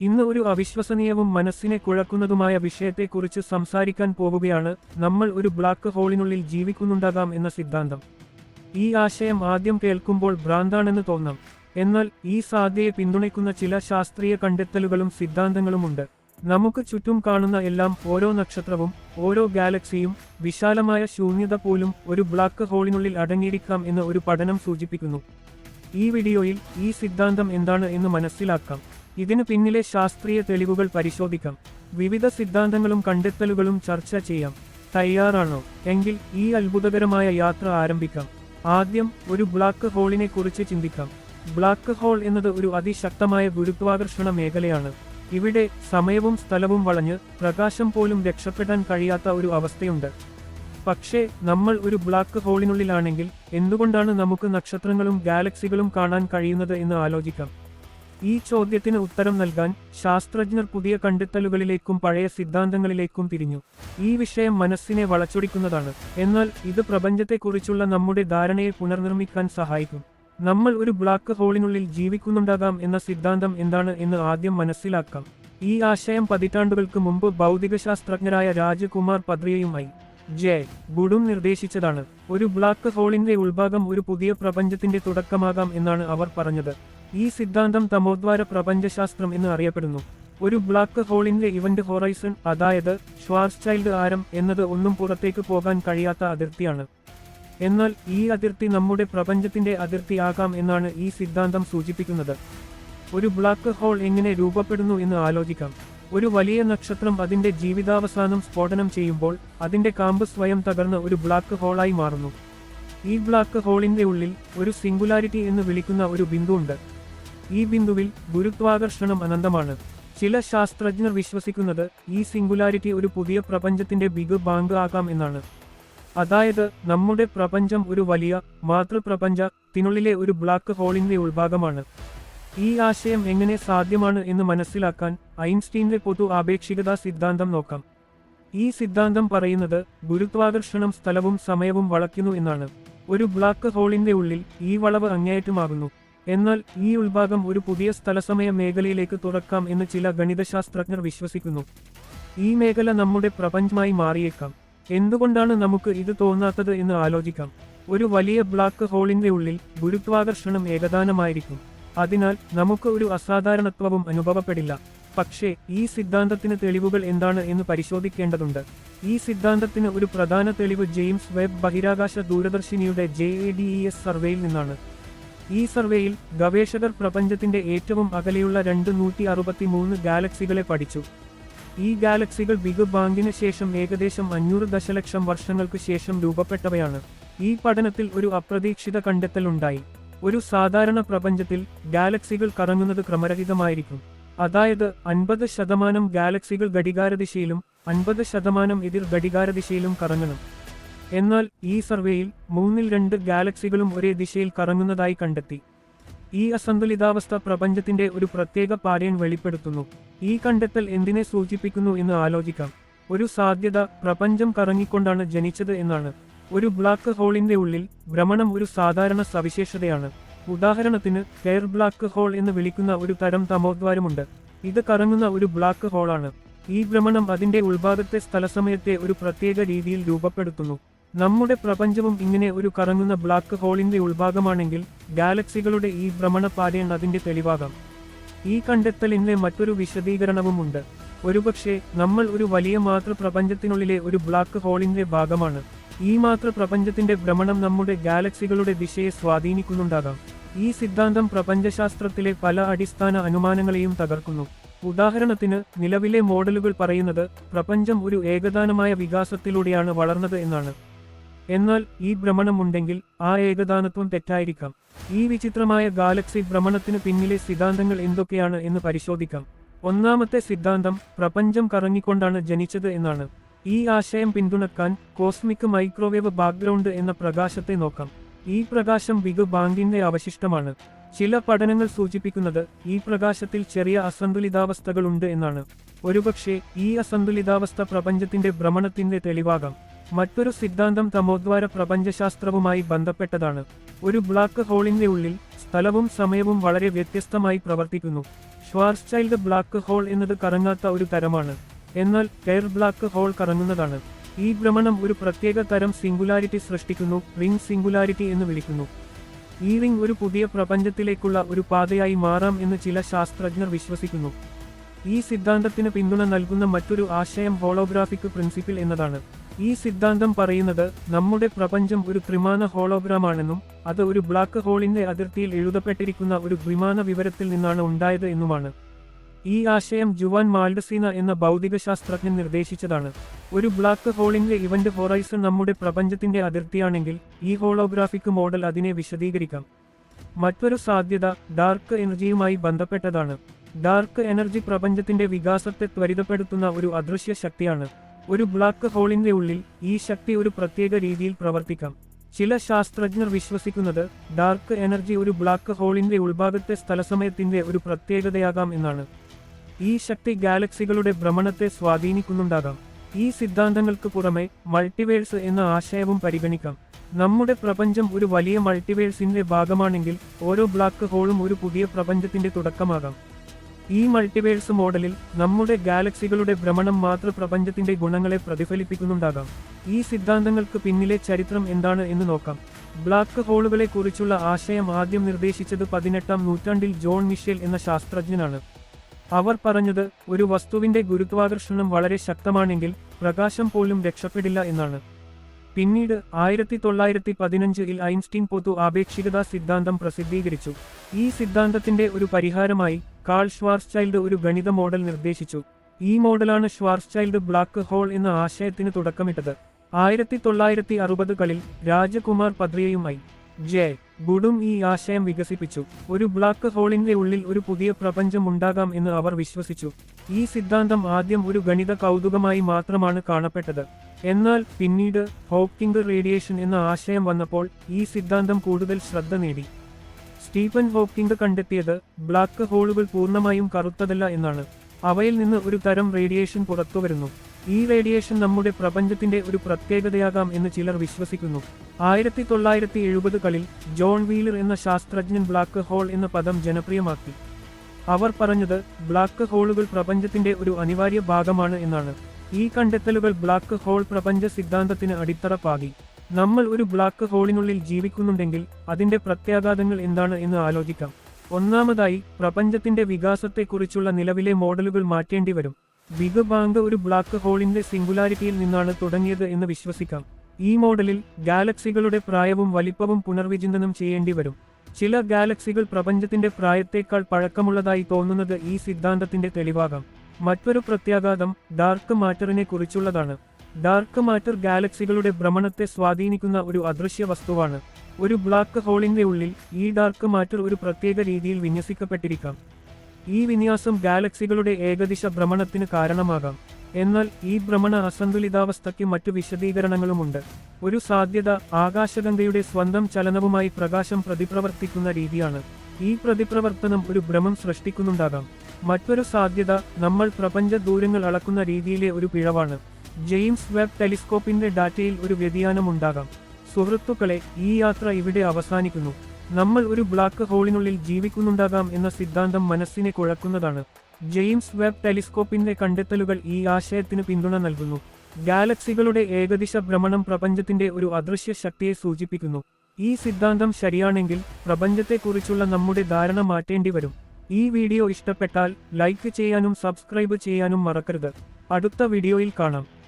ഇന്ന് ഒരു അവിശ്വസനീയവും മനസ്സിനെ കുഴക്കുന്നതുമായ വിഷയത്തെക്കുറിച്ച് സംസാരിക്കാൻ പോവുകയാണ് നമ്മൾ ഒരു ബ്ലാക്ക് ഹോളിനുള്ളിൽ ജീവിക്കുന്നുണ്ടാകാം എന്ന സിദ്ധാന്തം. ഈ ആശയം ആദ്യം കേൾക്കുമ്പോൾ ഭ്രാന്താണെന്ന് തോന്നാം. എന്നാൽ ഈ സാധ്യയെ പിന്തുണയ്ക്കുന്ന ചില ശാസ്ത്രീയ കണ്ടെത്തലുകളും സിദ്ധാന്തങ്ങളുമുണ്ട്. നമുക്ക് ചുറ്റും കാണുന്ന എല്ലാം ഓരോ നക്ഷത്രവും ഓരോ ഗാലക്സിയും വിശാലമായ ശൂന്യത പോലും ഒരു ബ്ലാക്ക് ഹോളിനുള്ളിൽ അടങ്ങിയിരിക്കാം എന്ന് ഒരു പഠനം സൂചിപ്പിക്കുന്നു. ഈ വീഡിയോയിൽ ഈ സിദ്ധാന്തം എന്താണ് എന്ന് മനസ്സിലാക്കാം. ഇതിനു പിന്നിലെ ശാസ്ത്രീയ തെളിവുകൾ പരിശോധിക്കാം. വിവിധ സിദ്ധാന്തങ്ങളും കണ്ടെത്തലുകളും ചർച്ച ചെയ്യാം. തയ്യാറാണോ? എങ്കിൽ ഈ അത്ഭുതകരമായ യാത്ര ആരംഭിക്കാം. ആദ്യം ഒരു ബ്ലാക്ക് ഹോളിനെ കുറിച്ച് ചിന്തിക്കാം. ബ്ലാക്ക് ഹോൾ എന്നത് ഒരു അതിശക്തമായ ഗുരുത്വാകർഷണ മേഖലയാണ്. ഇവിടെ സമയവും സ്ഥലവും വളഞ്ഞ് പ്രകാശം പോലും രക്ഷപ്പെടാൻ കഴിയാത്ത ഒരു അവസ്ഥയുണ്ട്. പക്ഷേ നമ്മൾ ഒരു ബ്ലാക്ക് ഹോളിനുള്ളിലാണെങ്കിൽ എന്തുകൊണ്ടാണ് നമുക്ക് നക്ഷത്രങ്ങളും ഗാലക്സികളും കാണാൻ കഴിയുന്നത് എന്ന് ആലോചിക്കാം. ഈ ചോദ്യത്തിന് ഉത്തരം നൽകാൻ ശാസ്ത്രജ്ഞർ പുതിയ കണ്ടെത്തലുകളിലേക്കും പഴയ സിദ്ധാന്തങ്ങളിലേക്കും തിരിഞ്ഞു. ഈ വിഷയം മനസ്സിനെ വളച്ചൊടിക്കുന്നതാണ്. എന്നാൽ ഇത് പ്രപഞ്ചത്തെക്കുറിച്ചുള്ള നമ്മുടെ ധാരണയെ പുനർനിർമ്മിക്കാൻ സഹായിക്കും. നമ്മൾ ഒരു ബ്ലാക്ക് ഹോളിനുള്ളിൽ ജീവിക്കുന്നുണ്ടാകാം എന്ന സിദ്ധാന്തം എന്താണ് എന്ന് ആദ്യം മനസ്സിലാക്കാം. ഈ ആശയം പതിറ്റാണ്ടുകൾക്ക് മുമ്പ് ഭൗതികശാസ്ത്രജ്ഞരായ രാജകുമാർ പദ്രിയയുമായി ജെ. ഗുഡും നിർദ്ദേശിച്ചതാണ്. ഒരു ബ്ലാക്ക് ഹോളിന്റെ ഉൾഭാഗം ഒരു പുതിയ പ്രപഞ്ചത്തിന്റെ തുടക്കമാകാം എന്നാണ് അവർ പറഞ്ഞത്. ഈ സിദ്ധാന്തം തമോദ്വാര പ്രപഞ്ചശാസ്ത്രം എന്ന് അറിയപ്പെടുന്നു. ഒരു ബ്ലാക്ക് ഹോളിന്റെ ഇവന്റ് ഹൊറൈസൺ അതായത് ഷ്വാർസ് ചൈൽഡ് ആരം എന്നത് ഒന്നും പുറത്തേക്ക് പോകാൻ കഴിയാത്ത അതിർത്തിയാണ്. എന്നാൽ ഈ അതിർത്തി നമ്മുടെ പ്രപഞ്ചത്തിന്റെ അതിർത്തിയാകാം എന്നാണ് ഈ സിദ്ധാന്തം സൂചിപ്പിക്കുന്നത്. ഒരു ബ്ലാക്ക് ഹോൾ എങ്ങനെ രൂപപ്പെടുന്നു എന്ന് ആലോചിക്കാം. ഒരു വലിയ നക്ഷത്രം അതിന്റെ ജീവിതാവസാനം സ്ഫോടനം ചെയ്യുമ്പോൾ അതിന്റെ കാമ്പ് സ്വയം തകർന്ന് ഒരു ബ്ലാക്ക് ഹോളായി മാറുന്നു. ഈ ബ്ലാക്ക് ഹോളിന്റെ ഉള്ളിൽ ഒരു സിംഗുലാരിറ്റി എന്ന് വിളിക്കുന്ന ഒരു ബിന്ദുണ്ട്. ഈ ബിന്ദുവിൽ ഗുരുത്വാകർഷണം അനന്തമാണ്. ചില ശാസ്ത്രജ്ഞർ വിശ്വസിക്കുന്നത് ഈ സിംഗുലാരിറ്റി ഒരു പുതിയ പ്രപഞ്ചത്തിന്റെ ബിഗ് ബാങ്ക് ആകാം എന്നാണ്. അതായത് നമ്മുടെ പ്രപഞ്ചം ഒരു വലിയ മാതൃപ്രപഞ്ചത്തിനുള്ളിലെ ഒരു ബ്ലാക്ക് ഹോളിന്റെ ഉൾഭാഗമാണ്. ഈ ആശയം എങ്ങനെ സാധ്യമാണ് എന്ന് മനസ്സിലാക്കാൻ ഐൻസ്റ്റീന്റെ പൊതു ആപേക്ഷികതാ സിദ്ധാന്തം നോക്കാം. ഈ സിദ്ധാന്തം പറയുന്നത് ഗുരുത്വാകർഷണം സ്ഥലവും സമയവും വളയ്ക്കുന്നു എന്നാണ്. ഒരു ബ്ലാക്ക് ഹോളിന്റെ ഉള്ളിൽ ഈ വളവ് അങ്ങേയറ്റമാകുന്നു. എന്നാൽ ഈ ഉൾഭാഗം ഒരു പുതിയ സ്ഥലസമയ മേഖലയിലേക്ക് തുറക്കാം എന്ന് ചില ഗണിതശാസ്ത്രജ്ഞർ വിശ്വസിക്കുന്നു. ഈ മേഖല നമ്മുടെ പ്രപഞ്ചമായി മാറിയേക്കാം. എന്തുകൊണ്ടാണ് നമുക്ക് ഇത് തോന്നാത്തത് എന്ന് ആലോചിക്കാം. ഒരു വലിയ ബ്ലാക്ക് ഹോളിന്റെ ഉള്ളിൽ ഗുരുത്വാകർഷണം ഏകദാനമായിരിക്കും. അതിനാൽ നമുക്ക് ഒരു അസാധാരണത്വവും അനുഭവപ്പെടില്ല. പക്ഷേ ഈ സിദ്ധാന്തത്തിന് തെളിവുകൾ എന്താണ് എന്ന് പരിശോധിക്കേണ്ടതുണ്ട്. ഈ സിദ്ധാന്തത്തിന് ഒരു പ്രധാന തെളിവ് ജെയിംസ് വെബ് ബഹിരാകാശ ദൂരദർശിനിയുടെ J A D E S സർവേയിൽ നിന്നാണ്. ഈ സർവേയിൽ ഗവേഷകർ പ്രപഞ്ചത്തിന്റെ ഏറ്റവും അകലെയുള്ള രണ്ട് നൂറ്റി അറുപത്തിമൂന്ന് ഗാലക്സികളെ പഠിച്ചു. ഈ ഗാലക്സികൾ ബിഗ് ബാങ്കിന് ശേഷം ഏകദേശം അഞ്ഞൂറ് ദശലക്ഷം വർഷങ്ങൾക്ക് ശേഷം രൂപപ്പെട്ടവയാണ്. ഈ പഠനത്തിൽ ഒരു അപ്രതീക്ഷിത കണ്ടെത്തലുണ്ടായി ഒരു സാധാരണ പ്രപഞ്ചത്തിൽ ഗാലക്സികൾ കറങ്ങുന്നത് ക്രമരഹിതമായിരിക്കും. അതായത് അൻപത് ശതമാനം ഗാലക്സികൾ ഘടികാരദിശയിലും അൻപത് ശതമാനം എതിർ ഘടികാരദിശയിലും കറങ്ങണം. എന്നാൽ ഈ സർവേയിൽ മൂന്നിൽ രണ്ട് ഗാലക്സികളും ഒരേ ദിശയിൽ കറങ്ങുന്നതായി കണ്ടെത്തി. ഈ അസന്തുലിതാവസ്ഥ പ്രപഞ്ചത്തിന്റെ ഒരു പ്രത്യേക പാരയൻ വെളിപ്പെടുത്തുന്നു. ഈ കണ്ടെത്തൽ എന്തിനെ സൂചിപ്പിക്കുന്നു എന്ന് ആലോചിക്കാം. ഒരു സാധ്യത പ്രപഞ്ചം കറങ്ങിക്കൊണ്ടാണ് ജനിച്ചത് എന്നാണ്. ഒരു ബ്ലാക്ക് ഹോളിന്റെ ഉള്ളിൽ ഭ്രമണം ഒരു സാധാരണ സവിശേഷതയാണ്. ഉദാഹരണത്തിന് കെയർ ബ്ലാക്ക് ഹോൾ എന്ന് വിളിക്കുന്ന ഒരു തരം തമോദ്വാരമുണ്ട്. ഇത് കറങ്ങുന്ന ഒരു ബ്ലാക്ക് ഹോളാണ്. ഈ ഭ്രമണം അതിന്റെ ഉൾഭാഗത്തെ സ്ഥലസമയത്തെ ഒരു പ്രത്യേക രീതിയിൽ രൂപപ്പെടുത്തുന്നു. നമ്മുടെ പ്രപഞ്ചവും ഇങ്ങനെ ഒരു കറങ്ങുന്ന ബ്ലാക്ക് ഹോളിന്റെ ഉൾഭാഗമാണെങ്കിൽ ഗാലക്സികളുടെ ഈ ഭ്രമണപാതയൻ അതിന്റെ തെളിവാകാം. ഈ കണ്ടെത്തലിന്റെ മറ്റൊരു വിശദീകരണവുമുണ്ട്. ഒരുപക്ഷെ നമ്മൾ ഒരു വലിയ മാതൃപ്രപഞ്ചത്തിനുള്ളിലെ ഒരു ബ്ലാക്ക് ഹോളിന്റെ ഭാഗമാണ്. ഈ മാതൃപ്രപഞ്ചത്തിന്റെ ഭ്രമണം നമ്മുടെ ഗാലക്സികളുടെ ദിശയെ സ്വാധീനിക്കുന്നുണ്ടാകാം. ഈ സിദ്ധാന്തം പ്രപഞ്ചശാസ്ത്രത്തിലെ പല അടിസ്ഥാന അനുമാനങ്ങളെയും തകർക്കുന്നു. ഉദാഹരണത്തിന് നിലവിലെ മോഡലുകൾ പറയുന്നത് പ്രപഞ്ചം ഒരു ഏകദാനമായ വികാസത്തിലൂടെയാണ് വളർന്നത് എന്നാണ്. എന്നാൽ ഈ ഭ്രമണമുണ്ടെങ്കിൽ ആ ഏകദാനത്വം തെറ്റായിരിക്കാം. ഈ വിചിത്രമായ ഗാലക്സി ഭ്രമണത്തിന് പിന്നിലെ സിദ്ധാന്തങ്ങൾ എന്തൊക്കെയാണ് എന്ന് പരിശോധിക്കാം. ഒന്നാമത്തെ സിദ്ധാന്തം പ്രപഞ്ചം കറങ്ങിക്കൊണ്ടാണ് ജനിച്ചത് എന്നാണ്. ഈ ആശയം പിന്തുണക്കാൻ കോസ്മിക് മൈക്രോവേവ് ബാക്ക്ഗ്രൗണ്ട് എന്ന പ്രകാശത്തെ നോക്കാം. ഈ പ്രകാശം ബിഗ് ബാങ്കിന്റെ അവശിഷ്ടമാണ്. ചില പഠനങ്ങൾ സൂചിപ്പിക്കുന്നത് ഈ പ്രകാശത്തിൽ ചെറിയ അസന്തുലിതാവസ്ഥകളുണ്ട് എന്നാണ്. ഒരുപക്ഷെ ഈ അസന്തുലിതാവസ്ഥ പ്രപഞ്ചത്തിന്റെ ഭ്രമണത്തിന്റെ തെളിവാകാം. മറ്റൊരു സിദ്ധാന്തം തമോദ്വാര പ്രപഞ്ചശാസ്ത്രവുമായി ബന്ധപ്പെട്ടതാണ്. ഒരു ബ്ലാക്ക് ഹോളിന്റെ ഉള്ളിൽ സ്ഥലവും സമയവും വളരെ വ്യത്യസ്തമായി പ്രവർത്തിക്കുന്നു. ഷ്വാർസ്ചൈൽഡ് ബ്ലാക്ക് ഹോൾ എന്നത് കറങ്ങാത്ത ഒരു തരമാണ്. എന്നാൽ കെയർ ബ്ലാക്ക് ഹോൾ കറങ്ങുന്നതാണ്. ഈ ഭ്രമണം ഒരു പ്രത്യേക തരം സിംഗുലാരിറ്റി സൃഷ്ടിക്കുന്നു റിംഗ് സിംഗുലാരിറ്റി എന്ന് വിളിക്കുന്നു. ഈ റിംഗ് ഒരു പുതിയ പ്രപഞ്ചത്തിലേക്കുള്ള ഒരു പാതയായി മാറാം എന്ന് ചില ശാസ്ത്രജ്ഞർ വിശ്വസിക്കുന്നു. ഈ സിദ്ധാന്തത്തിന് പിന്തുണ നൽകുന്ന മറ്റൊരു ആശയം ഹോളോഗ്രാഫിക് പ്രിൻസിപ്പിൾ എന്നതാണ്. ഈ സിദ്ധാന്തം പറയുന്നത് നമ്മുടെ പ്രപഞ്ചം ഒരു ത്രിമാന ഹോളോഗ്രാമാണെന്നും അത് ഒരു ബ്ലാക്ക് ഹോളിന്റെ അതിർത്തിയിൽ എഴുതപ്പെട്ടിരിക്കുന്ന ഒരു ദ്വിമാന വിവരത്തിൽ നിന്നാണ് ഉണ്ടായത് എന്നുമാണ്. ഈ ആശയം ജുവാൻ മാൾഡസീന എന്ന ഭൗതികശാസ്ത്രജ്ഞൻ നിർദ്ദേശിച്ചതാണ്. ഒരു ബ്ലാക്ക് ഹോളിന്റെ ഇവന്റ് ഹൊറൈസൺ നമ്മുടെ പ്രപഞ്ചത്തിന്റെ അതിർത്തിയാണെങ്കിൽ ഈ ഹോളോഗ്രാഫിക് മോഡൽ അതിനെ വിശദീകരിക്കാം. മറ്റൊരു സാധ്യത ഡാർക്ക് എനർജിയുമായി ബന്ധപ്പെട്ടതാണ്. ഡാർക്ക് എനർജി പ്രപഞ്ചത്തിന്റെ വികാസത്തെ ത്വരിതപ്പെടുത്തുന്ന ഒരു അദൃശ്യ ശക്തിയാണ്. ഒരു ബ്ലാക്ക് ഹോളിന്റെ ഉള്ളിൽ ഈ ശക്തി ഒരു പ്രത്യേക രീതിയിൽ പ്രവർത്തിക്കാം. ചില ശാസ്ത്രജ്ഞർ വിശ്വസിക്കുന്നത് ഡാർക്ക് എനർജി ഒരു ബ്ലാക്ക് ഹോളിന്റെ ഉൾഭാഗത്തെ സ്ഥലസമയത്തിന്റെ ഒരു പ്രത്യേകതയാകാം എന്നാണ്. ഈ ശക്തി ഗാലക്സികളുടെ ഭ്രമണത്തെ സ്വാധീനിക്കുന്നുണ്ടാകാം. ഈ സിദ്ധാന്തങ്ങൾക്ക് പുറമെ മൾട്ടിവേഴ്സ് എന്ന ആശയവും പരിഗണിക്കാം. നമ്മുടെ പ്രപഞ്ചം ഒരു വലിയ മൾട്ടിവേഴ്സിന്റെ ഭാഗമാണെങ്കിൽ ഓരോ ബ്ലാക്ക് ഹോളും ഒരു പുതിയ പ്രപഞ്ചത്തിന്റെ തുടക്കമാകാം. ഈ മൾട്ടിവേഴ്സ് മോഡലിൽ നമ്മുടെ ഗാലക്സികളുടെ ഭ്രമണം മാതൃ പ്രപഞ്ചത്തിന്റെ ഗുണങ്ങളെ പ്രതിഫലിപ്പിക്കുന്നുണ്ടാകാം. ഈ സിദ്ധാന്തങ്ങൾക്ക് പിന്നിലെ ചരിത്രം എന്താണ് എന്ന് നോക്കാം. ബ്ലാക്ക് ഹോളുകളെ കുറിച്ചുള്ള ആശയം ആദ്യം നിർദ്ദേശിച്ചത് പതിനെട്ടാം നൂറ്റാണ്ടിൽ ജോൺ മിഷേൽ എന്ന ശാസ്ത്രജ്ഞനാണ്. അവർ പറഞ്ഞത് ഒരു വസ്തുവിന്റെ ഗുരുത്വാകർഷണം വളരെ ശക്തമാണെങ്കിൽ പ്രകാശം പോലും രക്ഷപ്പെടില്ല എന്നാണ്. പിന്നീട് ആയിരത്തി തൊള്ളായിരത്തി പതിനഞ്ചിൽ ഐൻസ്റ്റീൻ പൊതു ആപേക്ഷികതാ സിദ്ധാന്തം പ്രസിദ്ധീകരിച്ചു. ഈ സിദ്ധാന്തത്തിന്റെ ഒരു പരിഹാരമായി കാൾ ഷ്വാർസ്ചൈൽഡ് ഒരു ഗണിത മോഡൽ നിർദ്ദേശിച്ചു. ഈ മോഡലാണ് ഷ്വാർസ്ചൈൽഡ് ബ്ലാക്ക് ഹോൾ എന്ന ആശയത്തിന് തുടക്കമിട്ടത്. ആയിരത്തി തൊള്ളായിരത്തി അറുപതുകളിൽ രാജകുമാർ പദ്രിയയുമായി ജെ. ഗുഡും ഈ ആശയം വികസിപ്പിച്ചു. ഒരു ബ്ലാക്ക് ഹോളിന്റെ ഉള്ളിൽ ഒരു പുതിയ പ്രപഞ്ചം ഉണ്ടാകാം എന്ന് അവർ വിശ്വസിച്ചു. ഈ സിദ്ധാന്തം ആദ്യം ഒരു ഗണിത കൗതുകമായി മാത്രമാണ് കാണപ്പെട്ടത്. എന്നാൽ പിന്നീട് ഹോക്കിംഗ് റേഡിയേഷൻ എന്ന ആശയം വന്നപ്പോൾ ഈ സിദ്ധാന്തം കൂടുതൽ ശ്രദ്ധ നേടി. സ്റ്റീഫൻ ഹോക്കിംഗ് കണ്ടെത്തിയത് ബ്ലാക്ക് ഹോളുകൾ പൂർണമായും കറുത്തതല്ല എന്നാണ്. അവയിൽ നിന്ന് ഒരു തരം റേഡിയേഷൻ പുറത്തുവരുന്നു. ഈ റേഡിയേഷൻ നമ്മുടെ പ്രപഞ്ചത്തിന്റെ ഒരു പ്രത്യേകതയാകാം എന്ന് ചിലർ വിശ്വസിക്കുന്നു. ആയിരത്തി തൊള്ളായിരത്തി എഴുപതുകളിൽ ജോൺ വീലർ എന്ന ശാസ്ത്രജ്ഞൻ ബ്ലാക്ക് ഹോൾ എന്ന പദം ജനപ്രിയമാക്കി. അവർ പറഞ്ഞത് ബ്ലാക്ക് ഹോളുകൾ പ്രപഞ്ചത്തിന്റെ ഒരു അനിവാര്യ ഭാഗമാണ് എന്നാണ്. ഈ കണ്ടെത്തലുകൾ ബ്ലാക്ക് ഹോൾ പ്രപഞ്ച സിദ്ധാന്തത്തിന് അടിത്തറ പാകി നമ്മൾ ഒരു ബ്ലാക്ക് ഹോളിനുള്ളിൽ ജീവിക്കുന്നുണ്ടെങ്കിൽ അതിന്റെ പ്രത്യാഘാതങ്ങൾ എന്താണ് എന്ന് ആലോചിക്കാം. ഒന്നാമതായി പ്രപഞ്ചത്തിന്റെ വികാസത്തെക്കുറിച്ചുള്ള നിലവിലെ മോഡലുകൾ മാറ്റേണ്ടി വരും. ബിഗ് ബാങ്ക് ഒരു ബ്ലാക്ക് ഹോളിന്റെ സിംഗുലാരിറ്റിയിൽ നിന്നാണ് തുടങ്ങിയത് എന്ന് വിശ്വസിക്കാം. ഈ മോഡലിൽ ഗാലക്സികളുടെ പ്രായവും വലിപ്പവും പുനർവിചിന്തനം ചെയ്യേണ്ടി വരും. ചില ഗാലക്സികൾ പ്രപഞ്ചത്തിന്റെ പ്രായത്തേക്കാൾ പഴക്കമുള്ളതായി തോന്നുന്നത് ഈ സിദ്ധാന്തത്തിന്റെ തെളിവാകാം. മറ്റൊരു പ്രത്യാഘാതം ഡാർക്ക് മാറ്ററിനെ കുറിച്ചുള്ളതാണ്. ഡാർക്ക് മാറ്റർ ഗാലക്സികളുടെ ഭ്രമണത്തെ സ്വാധീനിക്കുന്ന ഒരു അദൃശ്യ വസ്തുവാണ്. ഒരു ബ്ലാക്ക് ഹോളിന്റെ ഉള്ളിൽ ഈ ഡാർക്ക് മാറ്റർ ഒരു പ്രത്യേക രീതിയിൽ വിന്യസിക്കപ്പെട്ടിരിക്കാം. ഈ വിന്യാസം ഗാലക്സികളുടെ ഏകദിശ ഭ്രമണത്തിന് കാരണമാകാം. എന്നാൽ ഈ ഭ്രമണ അസന്തുലിതാവസ്ഥയ്ക്ക് മറ്റു വിശദീകരണങ്ങളുമുണ്ട്. ഒരു സാധ്യത ആകാശഗംഗയുടെ സ്വന്തം ചലനവുമായി പ്രകാശം പ്രതിപ്രവർത്തിക്കുന്ന രീതിയാണ്. ഈ പ്രതിപ്രവർത്തനം ഒരു ഭ്രമം സൃഷ്ടിക്കുന്നുണ്ടാകാം. മറ്റൊരു സാധ്യത നമ്മൾ പ്രപഞ്ച ദൂരങ്ങൾ അളക്കുന്ന രീതിയിലെ ഒരു പിഴവാണ്. ജെയിംസ് വെബ് ടെലിസ്കോപ്പിന്റെ ഡാറ്റയിൽ ഒരു വ്യതിയാനം ഉണ്ടാകാം സുഹൃത്തുക്കളെ ഈ യാത്ര ഇവിടെ അവസാനിക്കുന്നു. നമ്മൾ ഒരു ബ്ലാക്ക് ഹോളിനുള്ളിൽ ജീവിക്കുന്നുണ്ടാകാം എന്ന സിദ്ധാന്തം മനസ്സിനെ കുഴക്കുന്നതാണ്. ജെയിംസ് വെബ് ടെലിസ്കോപ്പിന്റെ കണ്ടെത്തലുകൾ ഈ ആശയത്തിന് പിന്തുണ നൽകുന്നു. ഗാലക്സികളുടെ ഏകദിശ ഭ്രമണം പ്രപഞ്ചത്തിന്റെ ഒരു അദൃശ്യ ശക്തിയെ സൂചിപ്പിക്കുന്നു. ഈ സിദ്ധാന്തം ശരിയാണെങ്കിൽ പ്രപഞ്ചത്തെക്കുറിച്ചുള്ള നമ്മുടെ ധാരണ മാറ്റേണ്ടി വരും. ഈ വീഡിയോ ഇഷ്ടപ്പെട്ടാൽ ലൈക്ക് ചെയ്യാനും സബ്സ്ക്രൈബ് ചെയ്യാനും മറക്കരുത്. അടുത്ത വീഡിയോയിൽ കാണാം.